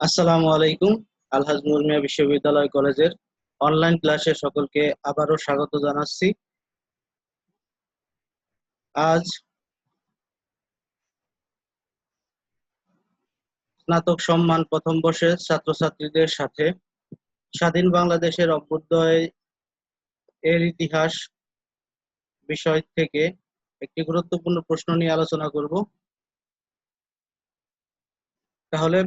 আসসালামু আলাইকুম, আলহাজ নূর মিয়া বিশ্ববিদ্যালয় কলেজের অনলাইন ক্লাসে সকলকে আবারও স্বাগত জানাচ্ছি। আজ স্নাতক সম্মান প্রথম বর্ষের ছাত্রছাত্রীদের সাথে স্বাধীন বাংলাদেশের অভ্যুদয় এর ইতিহাস বিষয় থেকে একটি গুরুত্বপূর্ণ প্রশ্ন নিয়ে আলোচনা করব। তাহলে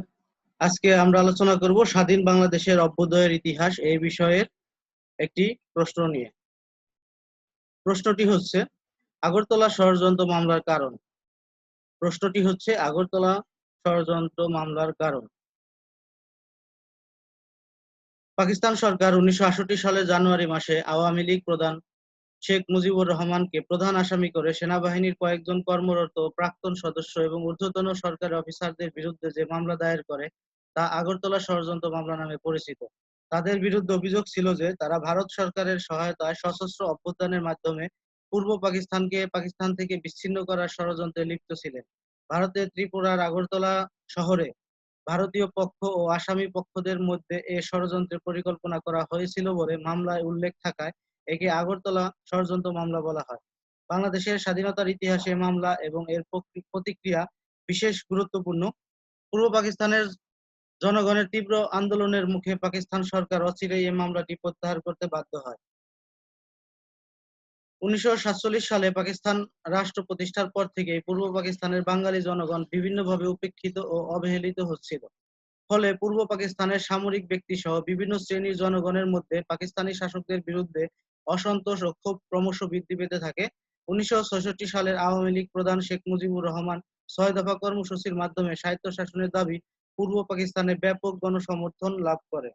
আজকে আমরা আলোচনা করব স্বাধীন বাংলাদেশের অভ্যুদয়ের ইতিহাস এই বিষয়ের একটি প্রশ্ন নিয়ে। প্রশ্নটি হচ্ছে, আগরতলা ষড়যন্ত্র মামলার কারণ। প্রশ্নটি হচ্ছে, আগরতলা ষড়যন্ত্র মামলার কারণ। পাকিস্তান সরকার উনিশশো আটষট্টি সালে জানুয়ারি মাসে আওয়ামী লীগ প্রধান শেখ মুজিবুর রহমানকে প্রধান আসামি করে সেনাবাহিনীর কয়েকজন কর্মরত প্রাক্তন সদস্য এবং ঊর্ধ্বতন সরকারি অফিসারদের বিরুদ্ধে যে মামলা দায়ের করে, তা আগরতলা ষড়যন্ত্র মামলা নামে পরিচিত। তাদের বিরুদ্ধে অভিযোগ ছিল যে, তারা ভারত সরকারের সহায়তায় সশস্ত্র অভ্যুত্থানের মাধ্যমে পূর্ব পাকিস্তানকে পাকিস্তান থেকে বিচ্ছিন্ন করার ষড়যন্ত্রে লিপ্ত ছিলেন। ভারতের ত্রিপুরার আগরতলা শহরে ভারতীয় পক্ষ ও আসামি পক্ষদের মধ্যে এ ষড়যন্ত্রের পরিকল্পনা করা হয়েছিল বলে মামলায় উল্লেখ থাকায় একে আগরতলা ষড়যন্ত্র মামলা বলা হয়। বাংলাদেশের স্বাধীনতার ইতিহাসে মামলা এবং এর প্রতিক্রিয়া বিশেষ গুরুত্বপূর্ণ। পূর্ব পাকিস্তানের জনগণের তীব্র আন্দোলনের মুখে পাকিস্তান সরকার অচিরেই এই মামলাটি প্রত্যাহার করতে বাধ্য হয়। উনিশশো সাতচল্লিশ সালে পাকিস্তান রাষ্ট্র প্রতিষ্ঠার পর থেকে পূর্ব পাকিস্তানের বাঙালি জনগণ বিভিন্নভাবে উপেক্ষিত ও অবহেলিত হচ্ছিল। ফলে পূর্ব পাকিস্তানের সামরিক ব্যক্তি সহ বিভিন্ন শ্রেণির জনগণের মধ্যে পাকিস্তানি শাসকদের বিরুদ্ধে অসন্তোষ ও ক্ষোভ ক্রমশ বৃদ্ধি পেতে থাকে। উনিশশো সালের আওয়ামী লীগ প্রধান শেখ মুজিবুর রহমান ছয় দফা কর্মসূচির মাধ্যমে স্বায়ত্ত শাসনের দাবি, পূর্ব পাকিস্তানে ব্যাপক গণসমর্থন লাভ করে।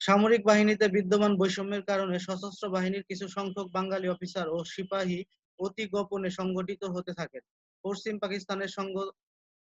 সামরিক বাহিনীতে বিদ্যমান বৈষম্যের কারণে সশস্ত্র বাহিনীর কিছু সংখ্যক বাঙালি অফিসার ও সিপাহী অতি গোপনে সংগঠিত হতে থাকেন পশ্চিম পাকিস্তানের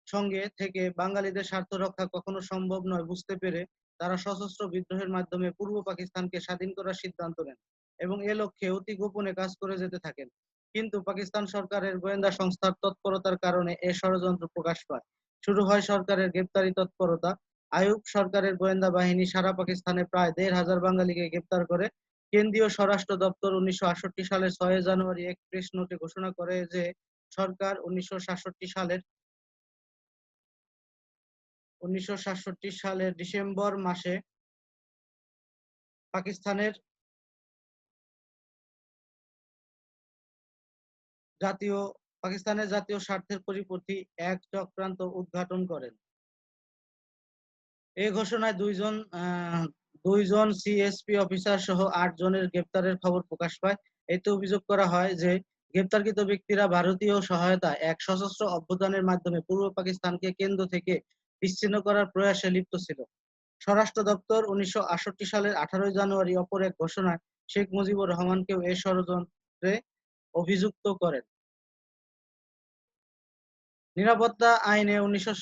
সঙ্গে থেকে বাঙালিদের স্বার্থ রক্ষা কখনো সম্ভব নয় বুঝতে পেরে তারা সশস্ত্র বিদ্রোহের মাধ্যমে পূর্ব পাকিস্তানকে স্বাধীন করার সিদ্ধান্ত নেন এবং এ লক্ষ্যে অতি গোপনে কাজ করে যেতে থাকেন। কিন্তু পাকিস্তান সরকারের গোয়েন্দা সংস্থার তৎপরতার কারণে এ ষড়যন্ত্র প্রকাশ পায়। শুরু হয় সরকারের গ্রেপ্তারি তৎপরতা। আয়ুব সরকারের গোয়েন্দা বাহিনী সারা পাকিস্তানে প্রায় দেড় হাজার বাঙালিকে গ্রেপ্তার করে। কেন্দ্রীয় স্বরাষ্ট্র দপ্তর উনিশশো সালের ছয় জানুয়ারি এক প্রেস নোটে ঘোষণা করে যে, সরকার উনিশশো সাতষট্টি সালের উনিশশো সাতষট্টি সালের ডিসেম্বর মাসে পাকিস্তানের জাতীয় পাকিস্তানের জাতীয় স্বার্থের পরিপন্থী এক চক্রান্ত উদ্ঘাটন করেন। এই ঘোষণায় দুইজন দুইজন সিএসপি অফিসার সহ আট জনের গ্রেপ্তারের খবর প্রকাশ পায়। এতে অভিযোগ করা হয় যে, গ্রেপ্তারকৃত ব্যক্তিরা ভারতীয় সহায়তা এক সশস্ত্র অভ্যুত্থানের মাধ্যমে পূর্ব পাকিস্তানকে কেন্দ্র থেকে বিচ্ছিন্ন করার প্রয়াসে লিপ্ত ছিল। স্বরাষ্ট্র দপ্তর উনিশশো সালের আঠারোই জানুয়ারি অপর এক ঘোষণায় শেখ মুজিবুর রহমানকেও এ ষড়যন্ত্রে অভিযুক্ত করেন। নিরাপত্তা আইনে উনিশশো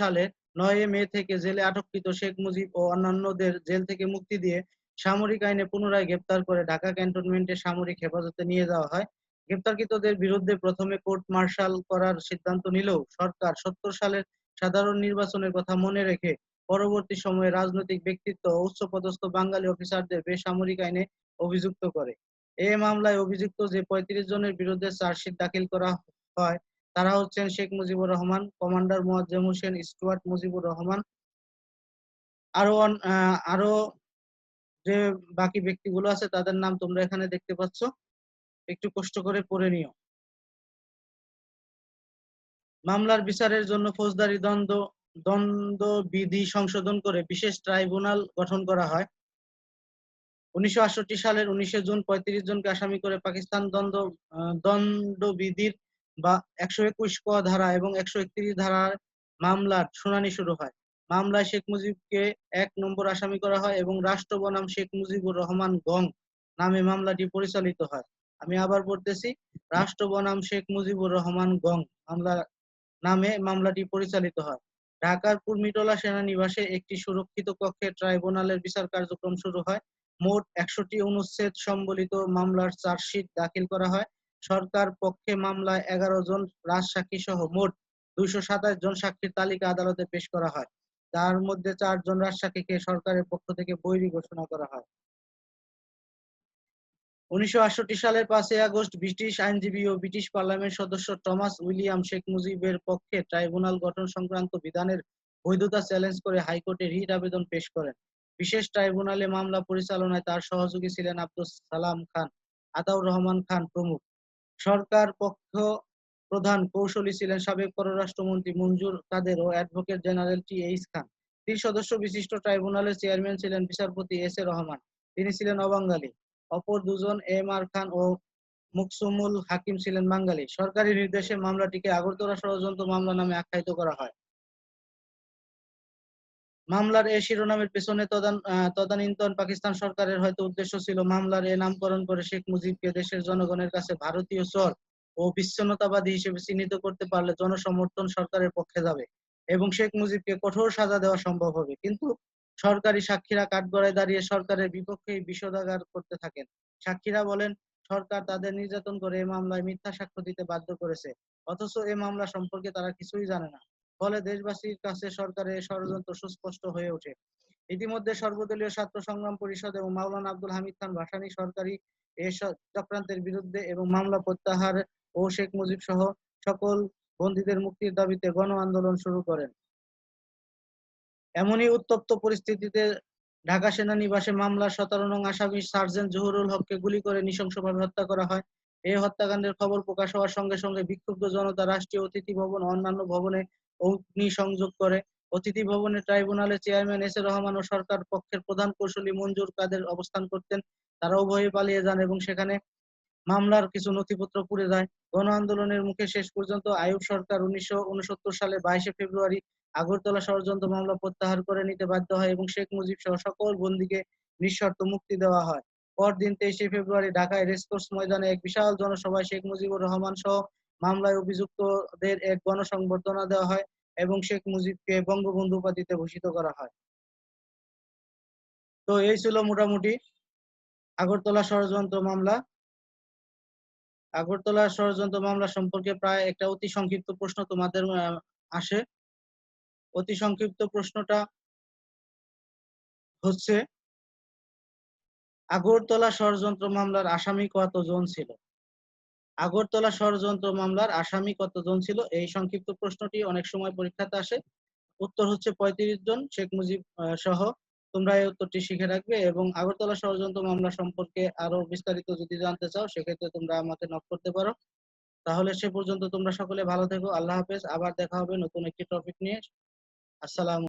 সালে নয় মে থেকে জেলে আটককৃত শেখ মুজিব ও অন্যান্যদের জেল থেকে মুক্তি দিয়ে সামরিক আইনে পুনরায় গ্রেপ্তার করে ঢাকা ক্যান্টনমেন্টে সামরিক হেফাজতে নিয়ে যাওয়া হয়। গ্রেপ্তারকৃতদের বিরুদ্ধে প্রথমে কোর্ট মার্শাল করার সিদ্ধান্ত নিলেও সরকার সত্তর সালের সাধারণ নির্বাচনের কথা মনে রেখে পরবর্তী সময়ে রাজনৈতিক ব্যক্তিত্ব ও উচ্চপদস্থ বাঙালি অফিসারদের বেসামরিক আইনে অভিযুক্ত করে। এ মামলায় অভিযুক্ত যে পঁয়ত্রিশ জনের বিরুদ্ধে চার্জশিট দাখিল করা হয়, তারা হচ্ছেন শেখ মুজিবুর রহমান, কমান্ডার মোয়াজ্জেম হোসেন, স্টুয়ার্ট মুজিবুর রহমান আরও আরও যে বাকি ব্যক্তিগুলো আছে, তাদের নাম তোমরা এখানে দেখতে পাচ্ছ। একটু কষ্ট করে পড়ে নিও। মামলার বিচারের জন্য ফৌজদারি দ্বন্দ্ব দ্বন্দ্ব বিধি সংশোধন করে বিশেষ ট্রাইব্যুনাল গঠন করা হয়। উনিশশো সালের উনিশে জুন পঁয়ত্রিশ জনকে আসামি করে পাকিস্তান দ্বন্দ্ব দণ্ডবিধির বা একশো একুশ ক ধারা এবং একশো একত্রিশ ধারার মামলার শুনানি শুরু হয়। মামলায় শেখ মুজিবকে এক নম্বর আসামি করা হয় এবং রাষ্ট্র বনাম শেখ মুজিবুর রহমান গং নামে মামলাটি পরিচালিত হয়। আমি আবার পড়তেছি রাষ্ট্র বনাম শেখ মুজিবুর রহমান গং মামলা নামে মামলাটি পরিচালিত হয়। ঢাকার কুর্মিটোলা সেনানিবাসে একটি সুরক্ষিত কক্ষে ট্রাইব্যুনালের বিচার কার্যক্রম শুরু হয়। মোট একশোটি অনুচ্ছেদ সম্বলিত মামলার চার্জশিট দাখিল করা হয়। সরকার পক্ষে মামলায় এগারো জন রাজসাক্ষী সহ মোট দুইশো সাতাশ জন সাক্ষীর তালিকা আদালতে পেশ করা হয়। তার মধ্যে চারজন রাজসাক্ষীকে সরকারের পক্ষ থেকে বৈরী ঘোষণা করা হয়। উনিশশো আটষট্টি সালের পাঁচই আগস্ট ব্রিটিশ আইনজীবী ও ব্রিটিশ পার্লামেন্ট সদস্য টমাস উইলিয়াম শেখ মুজিবের পক্ষে ট্রাইব্যুনাল গঠন সংক্রান্ত বিধানের বৈধতা চ্যালেঞ্জ করে হাইকোর্টে রিট আবেদন পেশ করেন। বিশেষ ট্রাইব্যুনালে মামলা পরিচালনায় তার সহযোগী ছিলেন আব্দুল সালাম খান, আতাউর রহমান খান প্রমুখ। সরকার পক্ষ প্রধান কৌশলী ছিলেন সাবেক পররাষ্ট্রমন্ত্রী মঞ্জুর কাদের ও advocate general T H Khan. তিন সদস্য বিশিষ্ট ট্রাইব্যুনালের চেয়ারম্যান ছিলেন বিচারপতি এস এ রহমান। তিনি ছিলেন অবাঙালি। অপর দুজন এম আর খান ও মুকসুমুল হাকিম ছিলেন বাঙালি। সরকারি নির্দেশে মামলাটিকে আগরতলা ষড়যন্ত্র মামলা নামে আখ্যায়িত করা হয়। মামলার এ শিরোনামের পেছনে তদানীন্তন পাকিস্তান সরকারের হয়তো উদ্দেশ্য ছিল মামলার এ নামকরণ করে শেখ মুজিবকে দেশের জনগণের কাছে ভারতীয় চর ও বিচ্ছিন্নতাবাদী হিসেবে চিহ্নিত করতে পারলে জনসমর্থন সরকারের পক্ষে যাবে এবং শেখ মুজিবকে কঠোর সাজা দেওয়া সম্ভব হবে। কিন্তু সরকারি সাক্ষীরা কাঠগড়ায় দাঁড়িয়ে সরকারের বিপক্ষে বিষোদাগার করতে থাকেন। সাক্ষীরা বলেন, সরকার তাদের নির্যাতন করে এই মামলায় মিথ্যা সাক্ষ্য দিতে বাধ্য করেছে। অথচ এই মামলা সম্পর্কে তারা কিছুই জানে না। ফলে দেশবাসীর কাছে সরকারের ষড়যন্ত্র সুস্পষ্ট হয়ে ওঠে। ইতিমধ্যে সর্বদলীয় ছাত্র সংগ্রাম পরিষদ এবং মাওলানা আব্দুল হামিদ খান ভাসানী সরকারি স- চক্রান্তের বিরুদ্ধে এবং মামলা প্রত্যাহার ও শেখ মুজিব সহ সকল বন্দীদের মুক্তির দাবিতে গণ আন্দোলন শুরু করেন। এমনই উত্তপ্ত পরিস্থিতিতে ঢাকা সেনানিবাসে মামলার সতেরো নং আসামি সার্জেন্ট জহুরুল হককে গুলি করে নৃশংসভাবে হত্যা করা হয়। এই হত্যাকাণ্ডের খবর প্রকাশ হওয়ার সঙ্গে সঙ্গে বিক্ষুব্ধ জনতা রাষ্ট্রীয় অতিথি ভবন, অন্যান্য ভবনে অগ্নি সংযোগ করে। অতিথি ভবনে ট্রাইব্যুনালের চেয়ারম্যান এস রহমান ও সরকার পক্ষের প্রধান কৌশলী মঞ্জুর কাদের অবস্থান করতেন তারা উভয়ে পালিয়ে যান এবং সেখানে মামলার কিছু নথিপত্র পুড়ে যায়। গণ আন্দোলনের মুখে শেষ পর্যন্ত আইয়ুব সরকার উনিশশো উনসত্তর সালে বাইশে ফেব্রুয়ারি আগরতলা ষড়যন্ত্র মামলা প্রত্যাহার করে নিতে বাধ্য হয় এবং শেখ মুজিব সহ সকল বন্দীকে নিঃশর্ত মুক্তি দেওয়া হয়। পরদিন তেইশে ফেব্রুয়ারি ঢাকায় রেসকোর্স ময়দানে এক বিশাল জনসভায় শেখ মুজিবুর রহমান সহ মামলায় অভিযুক্তদের এক গণসংবর্ধনা দেওয়া হয় এবং শেখ মুজিবকে বঙ্গবন্ধু উপাধিতে ভূষিত করা হয়। তো এই ছিল মোটামুটি আগরতলা ষড়যন্ত্র মামলা। আগরতলা ষড়যন্ত্র মামলা সম্পর্কে প্রায় একটা অতি সংক্ষিপ্ত প্রশ্ন তোমাদের আসে। অতি সংক্ষিপ্ত প্রশ্নটা হচ্ছে, আগরতলা ষড়যন্ত্র মামলার আসামি কতজন ছিল? আগরতলা ষড়যন্ত্র মামলার আসামি কতজন ছিল? এই সংক্ষিপ্ত প্রশ্নটি অনেক সময় পরীক্ষাতে আসে। উত্তর হচ্ছে পঁয়ত্রিশ জন, শেখ মুজিব সহ। তোমরা এই উত্তরটি শিখে রাখবে এবং আগরতলা ষড়যন্ত্র মামলা সম্পর্কে আরও বিস্তারিত যদি জানতে চাও, সেক্ষেত্রে তোমরা আমাকে নক করতে পারো। তাহলে সে পর্যন্ত তোমরা সকলে ভালো থেকো। আল্লাহ হাফেজ। আবার দেখা হবে নতুন একটি টপিক নিয়ে। আসসালামু